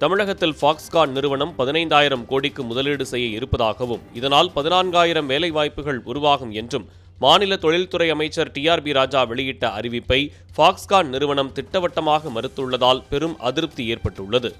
தமிழகத்தில் ஃபாக்ஸ்கான் நிறுவனம் பதினைந்தாயிரம் கோடிக்கு முதலீடு செய்ய இருப்பதாகவும் இதனால் பதினான்காயிரம் வேலைவாய்ப்புகள் உருவாகும் என்றும் மாநில தொழில்துறை அமைச்சர் டிஆர்பி ராஜா வெளியிட்ட அறிவிப்பை ஃபாக்ஸ்கான் நிறுவனம் திட்டவட்டமாக மறுத்துள்ளதால் பெரும் அதிருப்தி ஏற்பட்டுள்ளது.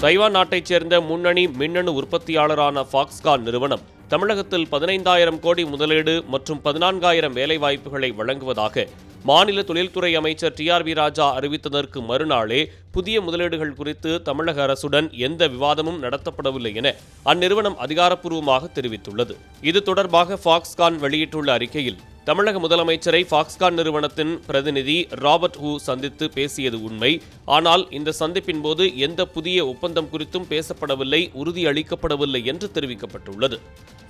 தைவான் நாட்டைச் சேர்ந்த முன்னணி மின்னணு உற்பத்தியாளரான ஃபாக்ஸ்கான் நிறுவனம் தமிழகத்தில் பதினைந்தாயிரம் கோடி முதலீடு மற்றும் பதினான்காயிரம் வேலைவாய்ப்புகளை வழங்குவதாக மாநில தொழில்துறை அமைச்சர் டிஆர்பி ராஜா அறிவித்ததற்கு மறுநாளே புதிய முதலீடுகள் குறித்து தமிழக அரசுடன் எந்த விவாதமும் நடத்தப்படவில்லை என அந்நிறுவனம் அதிகாரப்பூர்வமாக தெரிவித்துள்ளது. இது தொடர்பாக ஃபாக்ஸ்கான் வெளியிட்டுள்ள அறிக்கையில் தமிழக முதலமைச்சரை ஃபாக்ஸ்கான் நிறுவனத்தின் பிரதிநிதி ராபர்ட் ஹூ சந்தித்து பேசியது உண்மை. ஆனால் இந்த சந்திப்பின் போது எந்த புதிய ஒப்பந்தம் குறித்தும் பேசப்படவில்லை உறுதியளிக்கப்படவில்லை என்று தெரிவிக்கப்பட்டுள்ளது.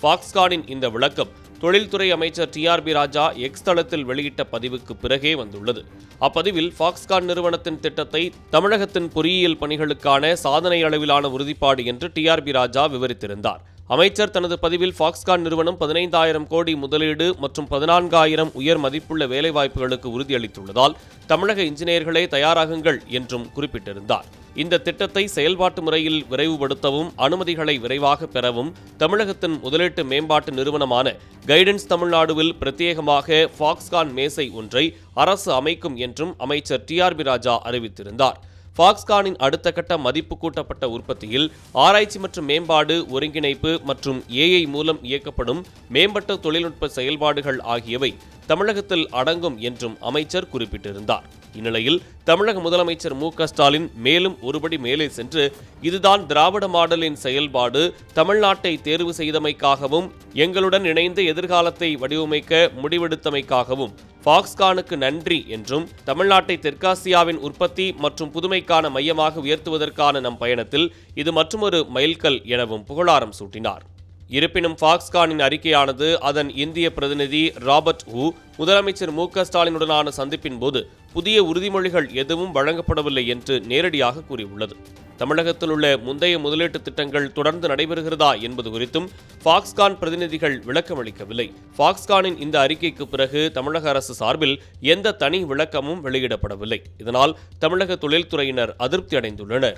ஃபாக்ஸ்கானின் இந்த விளக்கம் தொழில்துறை அமைச்சர் டிஆர்பி ராஜா எக்ஸ் தளத்தில் வெளியிட்ட பதிவுக்கு பிறகே வந்துள்ளது. அப்பதிவில் ஃபாக்ஸ்கான் நிறுவனத்தின் திட்டத்தை தமிழகத்தின் பொறியியல் பணிகளுக்கான சாதனை அளவிலான உறுதிப்பாடு என்று டிஆர்பி ராஜா விவரித்திருந்தார். அமைச்சர் தனது பதிவில் ஃபாக்ஸ்கான் நிறுவனம் பதினைந்தாயிரம் கோடி முதலீடு மற்றும் பதினான்காயிரம் உயர் மதிப்புள்ள வேலைவாய்ப்புகளுக்கு உறுதியளித்துள்ளதால் தமிழக இன்ஜினியர்களே தயாராகுங்கள் என்றும் குறிப்பிட்டிருந்தார். இந்த திட்டத்தை செயல்பாட்டு முறையில் விரைவுபடுத்தவும் அனுமதிகளை விரைவாக பெறவும் தமிழகத்தின் முதலீட்டு மேம்பாட்டு நிறுவனமான கைடன்ஸ் தமிழ்நாடுவில் பிரத்யேகமாக ஃபாக்ஸ்கான் மேசை ஒன்றை அரசு அமைக்கும் என்றும் அமைச்சர் டிஆர்பி ராஜா அறிவித்திருந்தார். ஃபாக்ஸ்கானின் அடுத்த கட்ட மதிப்பு கூட்டப்பட்ட உற்பத்தியில் ஆராய்ச்சி மற்றும் மேம்பாடு ஒருங்கிணைப்பு மற்றும் ஏஐ மூலம் இயக்கப்படும் மேம்பட்ட தொழில்நுட்ப செயல்பாடுகள் ஆகியவை தமிழகத்தில் அடங்கும் என்றும் அமைச்சர் குறிப்பிட்டிருந்தார். இந்நிலையில் தமிழக முதலமைச்சர் மு ஸ்டாலின் மேலும் ஒருபடி மேலே சென்று இதுதான் திராவிட மாடலின் செயல்பாடு தமிழ்நாட்டை தேர்வு செய்தமைக்காகவும் எங்களுடன் இணைந்து எதிர்காலத்தை வடிவமைக்க முடிவெடுத்தமைக்காகவும் பாக்ஸ்கானுக்கு நன்றி என்றும் தமிழ்நாட்டை தெற்காசியாவின் உற்பத்தி மற்றும் புதுமைக்கான மையமாக உயர்த்துவதற்கான நம் பயணத்தில் இது மற்றொரு மைல்கல் எனவும் புகழாரம் சூட்டினார். இருப்பினும் ஃபாக்ஸ்கானின் அறிக்கையானது அதன் இந்திய பிரதிநிதி ராபர்ட் ஹூ முதலமைச்சர் மு ஸ்டாலினுடனான சந்திப்பின் போது புதிய உறுதிமொழிகள் எதுவும் வழங்கப்படவில்லை என்று நேரடியாக கூறியுள்ளது. தமிழகத்தில் உள்ள முந்தைய முதலீட்டு திட்டங்கள் தொடர்ந்து நடைபெறுகிறதா என்பது குறித்தும் ஃபாக்ஸ்கான் பிரதிநிதிகள் விளக்கமளிக்கவில்லை ஃபாக்ஸ்கானின் இந்த அறிக்கைக்கு பிறகு தமிழக அரசு சார்பில் எந்த தனி விளக்கமும் வெளியிடப்படவில்லை. இதனால் தமிழக தொழில்துறையினர் அதிருப்தி அடைந்துள்ளனர்.